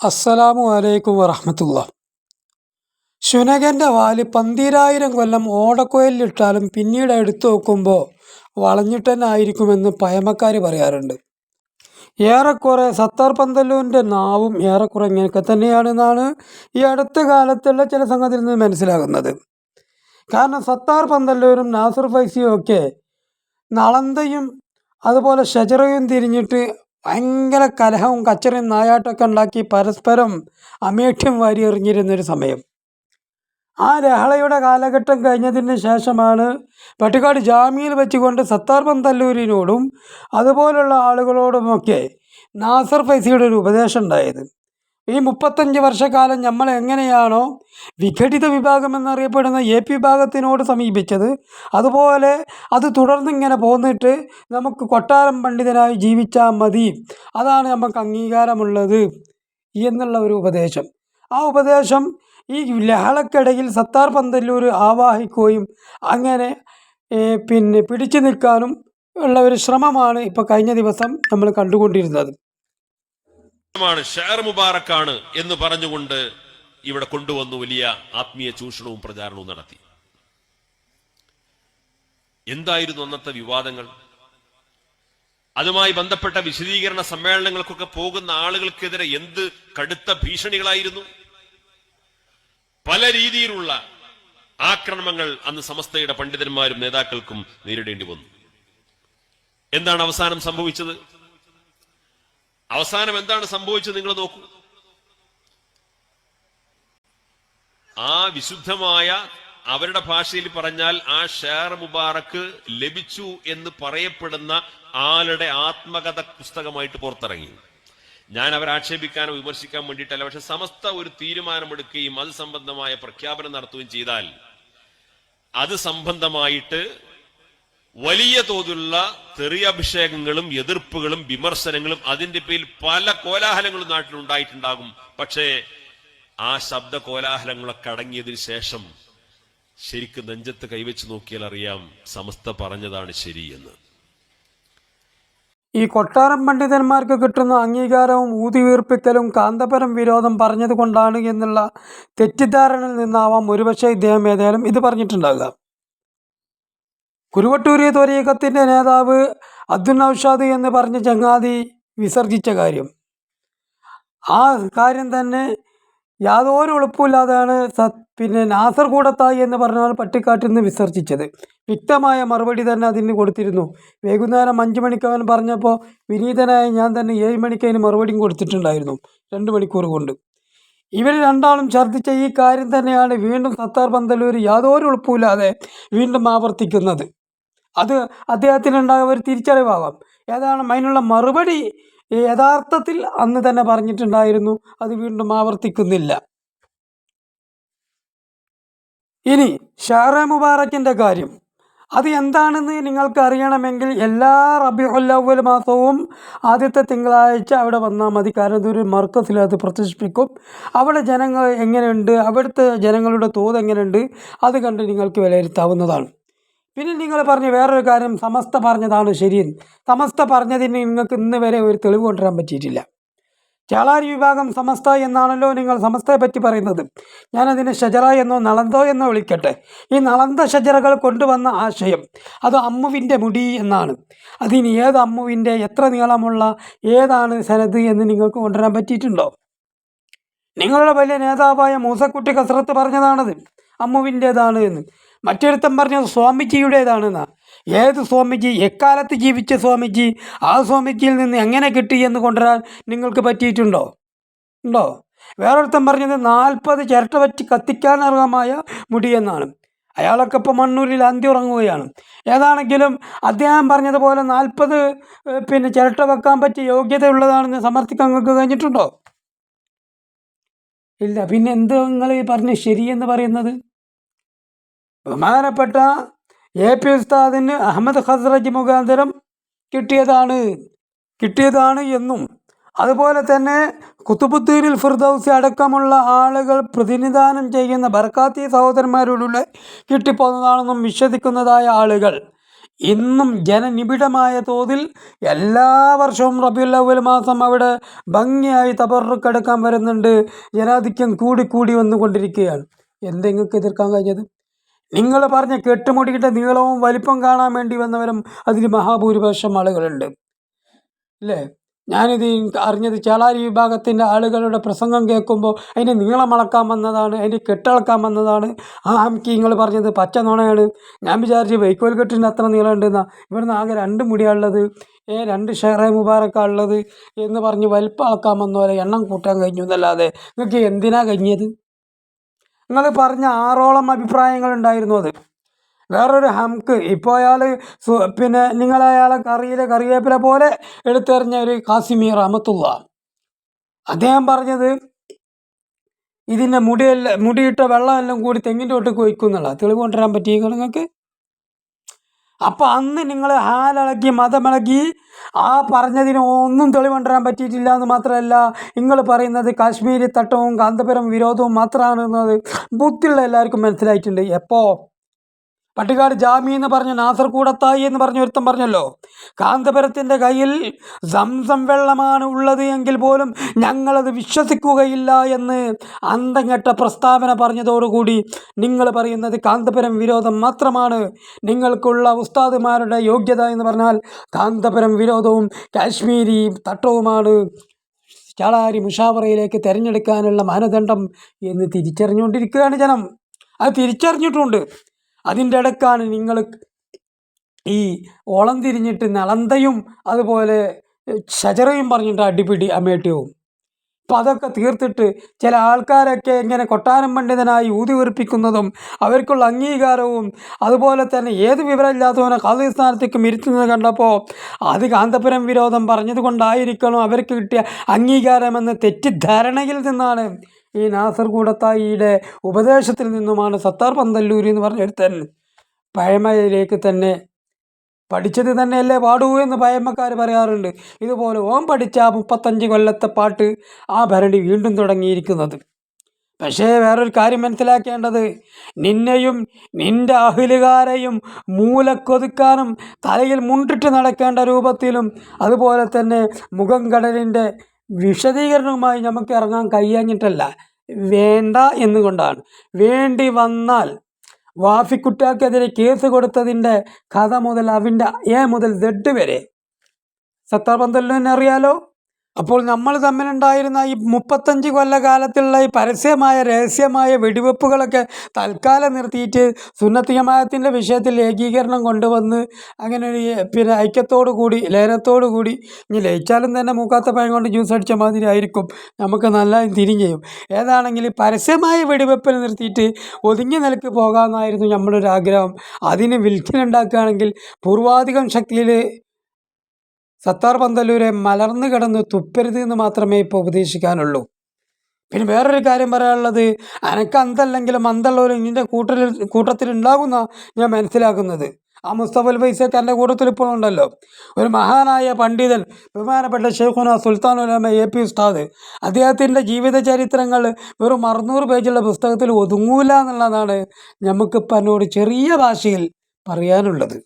അസ്സലാമു അലൈക്കും വറഹമത്തുള്ള. ശുനകന്റെ വാൽ പന്തിരായിരം കൊല്ലം ഓടക്കുഴലിലിട്ടാലും പിന്നീട് എടുത്തു നോക്കുമ്പോൾ വളഞ്ഞിട്ട് തന്നെ ആയിരിക്കുമെന്ന് പഴമക്കാർ പറയാറുണ്ട്. ഏറെക്കുറെ സത്താർ പന്തല്ലൂരിന്റെ നാവും ഏറെക്കുറെ ഇങ്ങനെയൊക്കെ തന്നെയാണെന്നാണ് ഈ അടുത്ത കാലത്തുള്ള ചില സംഗതിയിൽ നിന്ന് മനസ്സിലാകുന്നത്. കാരണം സത്താർ പന്തല്ലൂരും നാസർ ഫൈസിയും ഒക്കെ നളന്തയും അതുപോലെ ഷജറയും തിരിഞ്ഞിട്ട് ഭയങ്കര കലഹവും കച്ചറയും നായാട്ടമൊക്കെ ഉണ്ടാക്കി പരസ്പരം അമേഠ്യം വാരി എറിഞ്ഞിരുന്നൊരു സമയം. ആ ലഹളയുടെ കാലഘട്ടം കഴിഞ്ഞതിന് ശേഷമാണ് പട്ടിക്കാട് ജാമ്യയിൽ വെച്ചുകൊണ്ട് സത്താർ പന്തല്ലൂരിനോടും അതുപോലുള്ള ആളുകളോടുമൊക്കെ നാസർ ഫൈസിയുടെ ഒരു ഉപദേശം ഉണ്ടായത്. ഈ മുപ്പത്തഞ്ച് വർഷക്കാലം നമ്മൾ എങ്ങനെയാണോ വിഘടിത വിഭാഗം എന്നറിയപ്പെടുന്ന എ പി വിഭാഗത്തിനോട് സമീപിച്ചത്. അതുപോലെ അത് തുടർന്നിങ്ങനെ പോന്നിട്ട് നമുക്ക് കൊട്ടാരം പണ്ഡിതനായി ജീവിച്ചാൽ മതി. അതാണ് നമുക്ക് അംഗീകാരമുള്ളത് എന്നുള്ള ഒരു ഉപദേശം. ആ ഉപദേശം ഈ ലഹളക്കിടയിൽ സത്താർ പന്തല്ലൂർ ആവാഹിക്കുകയും അങ്ങനെ പിന്നെ പിടിച്ചു നിൽക്കാനും ഉള്ള ഒരു ശ്രമമാണ് ഇപ്പോൾ കഴിഞ്ഞ ദിവസം നമ്മൾ കണ്ടുകൊണ്ടിരുന്നത്. മാണ് ഷെയർ മുബാറക്കാണ് എന്ന് പറഞ്ഞുകൊണ്ട് ഇവിടെ കൊണ്ടുവന്നു വലിയ ആത്മീയ ചൂഷണവും പ്രചാരണവും നടത്തി. എന്തായിരുന്നു അന്നത്തെ വിവാദങ്ങൾ? അതുമായി ബന്ധപ്പെട്ട വിശദീകരണ സമ്മേളനങ്ങൾക്കൊക്കെ പോകുന്ന ആളുകൾക്കെതിരെ എന്ത് കടുത്ത ഭീഷണികളായിരുന്നു? പല രീതിയിലുള്ള ആക്രമണങ്ങൾ അന്ന് സമസ്തയുടെ പണ്ഡിതന്മാരും നേതാക്കൾക്കും നേരിടേണ്ടി വന്നു. എന്താണ് അവസാനം സംഭവിച്ചത്? അവസാനം എന്താണ് സംഭവിച്ചത് നിങ്ങൾ നോക്കൂ. ആ വിശുദ്ധമായ അവരുടെ ഭാഷയിൽ പറഞ്ഞാൽ ആ ഷേർ മുബാറക്ക് ലഭിച്ചു എന്ന് പറയപ്പെടുന്ന ആളുടെ ആത്മകഥ പുസ്തകമായിട്ട് പുറത്തിറങ്ങി. ഞാൻ അവരെ ആക്ഷേപിക്കാനോ വിമർശിക്കാൻ വേണ്ടിയിട്ടല്ല പക്ഷെ സമസ്ത ഒരു തീരുമാനമെടുക്കുകയും അത് സംബന്ധമായ പ്രഖ്യാപനം നടത്തുകയും ചെയ്താൽ അത് സംബന്ധമായിട്ട് വലിയ തോതിലുള്ള തെറിയഭിഷേകങ്ങളും എതിർപ്പുകളും വിമർശനങ്ങളും അതിന്റെ പേരിൽ പല കോലാഹലങ്ങളും നാട്ടിൽ ഉണ്ടായിട്ടുണ്ടാകും പക്ഷേ ആ ശബ്ദ കോലാഹലങ്ങളൊക്കെ അടങ്ങിയതിന് ശേഷം ശരിക്കും നെഞ്ചത്ത് കൈവച്ച് നോക്കിയാൽ അറിയാം സമസ്ത പറഞ്ഞതാണ് ശരിയെന്ന് ഈ കൊട്ടാരം പണ്ഡിതന്മാർക്ക് കിട്ടുന്ന അംഗീകാരവും ഊതിവീർപ്പിക്കലും കാന്തപരം വിരോധം പറഞ്ഞതുകൊണ്ടാണ് എന്നുള്ള തെറ്റിദ്ധാരണയിൽ നിന്നാവാം ഒരുപക്ഷെ ഇദ്ദേഹം ഏതായാലും ഇത് പറഞ്ഞിട്ടുണ്ടാകുക കുരുവട്ടൂരി ത്വരീകത്തിന്റെ നേതാവ് അബ്ദുൽ നൌഷാദ് എന്ന് പറഞ്ഞ ചങ്ങാതി വിസർജിച്ച കാര്യം. ആ കാര്യം തന്നെ യാതൊരു എളുപ്പമില്ലാതെയാണ് പിന്നെ നാസർ കൂടത്തായി എന്ന് പറഞ്ഞാൽ പട്ടിക്കാട്ടിൽ നിന്ന് വിസർജിച്ചത്. വ്യക്തമായ മറുപടി തന്നെ അതിന് കൊടുത്തിരുന്നു. വൈകുന്നേരം അഞ്ച് മണിക്ക് അവൻ പറഞ്ഞപ്പോൾ വിനീതനായ ഞാൻ തന്നെ ഏഴ് മണിക്ക് അതിന് മറുപടിയും കൊടുത്തിട്ടുണ്ടായിരുന്നു. രണ്ട് മണിക്കൂർ കൊണ്ട്. ഇവർ രണ്ടാളും ഛർദ്ദിച്ച ഈ കാര്യം തന്നെയാണ് വീണ്ടും സത്താർ പന്തലൂർ യാതൊരു എളുപ്പമില്ലാതെ വീണ്ടും ആവർത്തിക്കുന്നത്. അത് അദ്ദേഹത്തിനുണ്ടായ ഒരു തിരിച്ചറിവാകാം. ഏതാണ്? അതിനുള്ള മറുപടി യഥാർത്ഥത്തിൽ അന്ന് തന്നെ പറഞ്ഞിട്ടുണ്ടായിരുന്നു. അത് വീണ്ടും ആവർത്തിക്കുന്നില്ല. ഇനി ഷാറെ മുബാറക്കിന്റെ കാര്യം. അത് എന്താണെന്ന് നിങ്ങൾക്ക് അറിയണമെങ്കിൽ എല്ലാ റബിഉല്ലവൽ മാസവും ആദ്യത്തെ തിങ്കളാഴ്ച അവിടെ വന്നാൽ മതി. കാരണം ഇതൊരു മർക്കസിൽ അത് പ്രദർശിപ്പിക്കും. അവിടെ ജനങ്ങൾ എങ്ങനെയുണ്ട്? അവിടുത്തെ ജനങ്ങളുടെ തോത് എങ്ങനെയുണ്ട്? അത് കണ്ട് നിങ്ങൾക്ക് വിലയിരുത്താവുന്നതാണ്. പിന്നെ നിങ്ങൾ പറഞ്ഞ വേറൊരു കാര്യം സമസ്ത പറഞ്ഞതാണ് ശരിയെന്ന്. സമസ്ത പറഞ്ഞതിന് നിങ്ങൾക്ക് ഇന്ന് വരെ ഒരു തെളിവ് കൊണ്ടുവരാൻ പറ്റിയിട്ടില്ല. ചാളാരി വിഭാഗം സമസ്ത എന്നാണല്ലോ നിങ്ങൾ സമസ്തയെ പറ്റി പറയുന്നത്. ഞാനതിനെ ഷജറ എന്നോ നളന്തോ എന്നോ വിളിക്കട്ടെ. ഈ നളന്ത ഷജറകൾ കൊണ്ടുവന്ന ആശയം അത് അമ്മുവിന്റെ മുടി എന്നാണ്. അതിന് ഏത് അമ്മുവിന്റെ എത്ര നീളമുള്ള ഏതാണ് സനത് എന്ന് നിങ്ങൾക്ക് കൊണ്ടുവരാൻ പറ്റിയിട്ടുണ്ടോ? നിങ്ങളുടെ വലിയ നേതാവായ മൂസക്കുട്ടി കസറത്ത് പറഞ്ഞതാണത്. അമ്മുവിന്റേതാണ് എന്ന്. മറ്റൊരുത്തൻ പറഞ്ഞത് സ്വാമിജിയുടേതാണെന്ന്. ഏത് സ്വാമിജി? എക്കാലത്ത് ജീവിച്ച സ്വാമിജി. ആ സ്വാമിജിയിൽ നിന്ന് എങ്ങനെ കിട്ടി എന്ന് കൊണ്ടുവരാൻ നിങ്ങൾക്ക് പറ്റിയിട്ടുണ്ടോ? ഉണ്ടോ? വേറൊരുത്തൻ പറഞ്ഞത് നാൽപ്പത് ചിരട്ട വച്ച് കത്തിക്കാൻ അർഹമായ മുടിയെന്നാണ് അയാളൊക്കെ ഇപ്പോൾ മണ്ണൂരിൽ അന്തി ഉറങ്ങുകയാണ് ഏതാണെങ്കിലും അദ്ദേഹം പറഞ്ഞതുപോലെ നാൽപ്പത് പിന്നെ ചിരട്ട വെക്കാൻ പറ്റിയ യോഗ്യതയുള്ളതാണെന്ന് സമർത്ഥിക്കാൻ നിങ്ങൾക്ക് കഴിഞ്ഞിട്ടുണ്ടോ? ഇല്ല. പിന്നെ എന്ത് നിങ്ങൾ പറഞ്ഞ് ശരിയെന്ന് പറയുന്നത്? ബഹുമാനപ്പെട്ട എ പി ഉസ്താദിന് അഹമ്മദ് ഹസ്രജ് മുഖാന്തരം കിട്ടിയതാണ്. കിട്ടിയതാണ് എന്നും. അതുപോലെ തന്നെ കുത്തുബുദ്ദീനിൽ ഫിർദൌസി അടക്കമുള്ള ആളുകൾ പ്രതിനിധാനം ചെയ്യുന്ന ബർക്കാത്തി സഹോദരന്മാരോടുള്ള കിട്ടിപ്പോന്നതാണെന്നും വിശ്വസിക്കുന്നതായ ആളുകൾ. ഇന്നും ജനനിബിഡമായ തോതിൽ എല്ലാ വർഷവും റബിയുൽ അവൽ മാസം അവിടെ ഭംഗിയായി തബറുക്കെടുക്കാൻ വരുന്നുണ്ട്. ജനാധിക്യം കൂടി കൂടി വന്നുകൊണ്ടിരിക്കുകയാണ്. എന്തെങ്കിലും എതിർക്കാൻ കഴിഞ്ഞത്? നിങ്ങൾ പറഞ്ഞ കെട്ടുമുടിയുടെ നീളവും വലിപ്പം കാണാൻ വേണ്ടി വന്നവരും അതിൽ മഹാഭൂരിപക്ഷം ആളുകളുണ്ട്. അല്ലേ ഞാനിത് അറിഞ്ഞത് ചേളാരി വിഭാഗത്തിന്റെ ആളുകളുടെ പ്രസംഗം കേൾക്കുമ്പോൾ അതിന്റെ നീളം അളക്കാൻ വന്നതാണ് അതിന്റെ കെട്ടളക്കാൻ വന്നതാണ്. ആ ഹംക്കി നിങ്ങൾ പറഞ്ഞത് പച്ച നുണയാണ്. ഞാൻ വിചാരിച്ച് വൈക്കോൽ കെട്ടിന്റെ അത്ര നീളം ഉണ്ടെന്നാ ഇവിടുന്ന് ആകെ രണ്ട് മുടിയാണുള്ളത്. ഏ രണ്ട് ഷെയറെ മുബാറക്കാണുള്ളത് എന്ന് പറഞ്ഞ് വലിപ്പം അളക്കാൻ വന്നോലെ എണ്ണം കൂട്ടാൻ കഴിഞ്ഞു എന്നല്ലാതെ. നിങ്ങൾക്ക് എന്തിനാ കഴിഞ്ഞത് നിങ്ങൾ പറഞ്ഞ ആറോളം അഭിപ്രായങ്ങൾ ഉണ്ടായിരുന്നു അത്. വേറൊരു ഹംക്ക്. ഇപ്പോൾ അയാൾ പിന്നെ നിങ്ങൾ അയാളെ കറിയിലെ കറിവേപ്പില പോലെ എടുത്തെറിഞ്ഞ ഒരു കാസിമീർ അമത്തുള്ള അദ്ദേഹം പറഞ്ഞത് ഇതിന്റെ മുടിയെല്ലാം മുടിയിട്ട വെള്ളമെല്ലാം കൂടി തെങ്ങിന്റെ തൊട്ട് ഒഴിക്കും എന്നുള്ള തെളിവ് കൊണ്ടുവരാൻ പറ്റിയ നിങ്ങൾക്ക് അപ്പം അന്ന് നിങ്ങൾ ഹാലിളക്കി മതമിളക്കി ആ പറഞ്ഞതിന് ഒന്നും തെളിവണ്ടരാൻ പറ്റിയിട്ടില്ല എന്ന് മാത്രമല്ല നിങ്ങൾ പറയുന്നത് കാശ്മീരി തട്ടവും കാന്തപുരം വിരോധവും മാത്രമാണ് എന്നത് ബുദ്ധിയുള്ള എല്ലാവർക്കും മനസ്സിലായിട്ടുണ്ട്. എപ്പോൾ പട്ടിക്കാട് ജാമി എന്ന് പറഞ്ഞ നാസർ കൂടത്തായി എന്ന് പറഞ്ഞ ഒരുത്തം പറഞ്ഞല്ലോ. കാന്തപുരത്തിന്റെ കയ്യിൽ സംസം വെള്ളമാണ് ഉള്ളത് എങ്കിൽ പോലും ഞങ്ങളത് വിശ്വസിക്കുകയില്ല എന്ന് അന്തങ്ങട്ട പ്രസ്താവന പറഞ്ഞതോടുകൂടി നിങ്ങൾ പറയുന്നത് കാന്തപുരം വിരോധം മാത്രമാണ്. നിങ്ങൾക്കുള്ള ഉസ്താദുമാരുടെ യോഗ്യത എന്ന് പറഞ്ഞാൽ കാന്തപുരം വിരോധവും കാശ്മീരി തട്ടവുമാണ്. ചാളാരി മുഷാവറയിലേക്ക് തിരഞ്ഞെടുക്കാനുള്ള മാനദണ്ഡം എന്ന് തിരിച്ചറിഞ്ഞുകൊണ്ടിരിക്കുകയാണ് ജനം. അത് തിരിച്ചറിഞ്ഞിട്ടുണ്ട്. അതിന്റെ ഇടക്കാണ് നിങ്ങൾ ഈ ഓളം തിരിഞ്ഞിട്ട് നളന്തയും അതുപോലെ ഷജറയും പറഞ്ഞിട്ട് അടിപിടി അമേട്ടിയവും അപ്പം അതൊക്കെ തീർത്തിട്ട് ചില ആൾക്കാരൊക്കെ ഇങ്ങനെ കൊട്ടാരം പണ്ഡിതനായി ഊതി വീർപ്പിക്കുന്നതും അവർക്കുള്ള അംഗീകാരവും അതുപോലെ തന്നെ ഏത് വിവരമില്ലാത്തവനെ ഖാദി സ്ഥാനത്തേക്ക് കണ്ടപ്പോൾ അത് കാന്തപുരം വിരോധം പറഞ്ഞതുകൊണ്ടായിരിക്കണം അവർക്ക് കിട്ടിയ അംഗീകാരമെന്ന തെറ്റിദ്ധാരണയിൽ നിന്നാണ് ഈ നാസർ കൂടത്തായിയുടെ ഉപദേശത്തിൽ നിന്നുമാണ് സത്താർ പന്തല്ലൂരി എന്ന് പറഞ്ഞ ഒരുത്തൻ പഴമയിലേക്ക് തന്നെ പഠിച്ചത് തന്നെയല്ലേ പാടൂ എന്ന് പഴമക്കാർ പറയാറുണ്ട്. ഇതുപോലെ ഓം പഠിച്ച മുപ്പത്തഞ്ച് കൊല്ലത്തെ പാട്ട് ആ ഭരണി വീണ്ടും തുടങ്ങിയിരിക്കുന്നത്. പക്ഷേ വേറൊരു കാര്യം മനസ്സിലാക്കേണ്ടത്. നിന്നെയും നിന്റെ അഹിലുകാരെയും മൂലക്കൊതുക്കാനും തലയിൽ മുണ്ടിട്ട് നടക്കേണ്ട രൂപത്തിലും അതുപോലെ തന്നെ മുഖം കടലിന്റെ വിശദീകരണവുമായി നമുക്ക് ഇറങ്ങാൻ കഴിയാഞ്ഞിട്ടല്ല. വേണ്ട എന്നുകൊണ്ടാണ്. വേണ്ടി വന്നാൽ വാഫിക്കുട്ടാക്കെതിരെ കേസ് കൊടുത്തതിന്റെ കഥ മുതൽ അവന്റെ എ മുതൽ സെഡ് വരെ. സത്താർ പന്തലിനെ അറിയാലോ? അപ്പോൾ നമ്മൾ തമ്മിലുണ്ടായിരുന്ന ഈ മുപ്പത്തഞ്ച് കൊല്ലകാലത്തുള്ള ഈ പരസ്യമായ രഹസ്യമായ വെടിവെപ്പുകളൊക്കെ തൽക്കാലം നിർത്തിയിട്ട് സുന്നത്ത് ജമാഅത്തിന്റെ വിഷയത്തിൽ ഏകീകരണം കൊണ്ടുവന്ന് അങ്ങനെ ഒരു പിന്നെ ഐക്യത്തോടു കൂടി ലയനത്തോടു കൂടി ഇനി ലയിച്ചാലും തന്നെ മൂക്കാത്ത പഴം കൊണ്ട് ജ്യൂസ് അടിച്ച മാതിരി ആയിരിക്കും. നമുക്ക് നല്ല തിരിഞ്ഞ് ചെയ്യും ഏതാണെങ്കിലും പരസ്യമായ വെടിവെപ്പിൽ നിർത്തിയിട്ട് ഒതുങ്ങി നിലയ്ക്ക് പോകാമെന്നായിരുന്നു നമ്മളൊരു ആഗ്രഹം അതിന് വിൽക്കിനുണ്ടാക്കുകയാണെങ്കിൽ പൂർവാധികം ശക്തിയിൽ സത്താർ പന്തല്ലൂരെ മലർന്നു കിടന്ന് തുപ്പരുത് എന്ന് മാത്രമേ ഇപ്പോൾ ഉപദേശിക്കാനുള്ളൂ. പിന്നെ വേറൊരു കാര്യം പറയാനുള്ളത് അനക്ക് അന്തല്ലെങ്കിലും അന്തമുള്ളവരും നിന്റെ കൂട്ടത്തിൽ കൂട്ടത്തിലുണ്ടാകുന്ന ഞാൻ മനസ്സിലാക്കുന്നത്. ആ മുസ്തഫൽ ഫൈസക്ക് എന്റെ കൂട്ടത്തിൽ ഇപ്പോൾ ഉണ്ടല്ലോ. ഒരു മഹാനായ പണ്ഡിതൻ ബഹുമാനപ്പെട്ട ഷെയ്ഖുന സുൽത്താൻ ഉലമ എ പി ഉസ്താദ് അദ്ദേഹത്തിന്റെ ജീവിത ചരിത്രങ്ങൾ വെറും അറുന്നൂറ് പേജുള്ള പുസ്തകത്തിൽ ഒതുങ്ങൂല എന്നുള്ളതാണ് നമുക്കിപ്പോൾ എന്നോട് ചെറിയ ഭാഷയിൽ പറയാനുള്ളത്.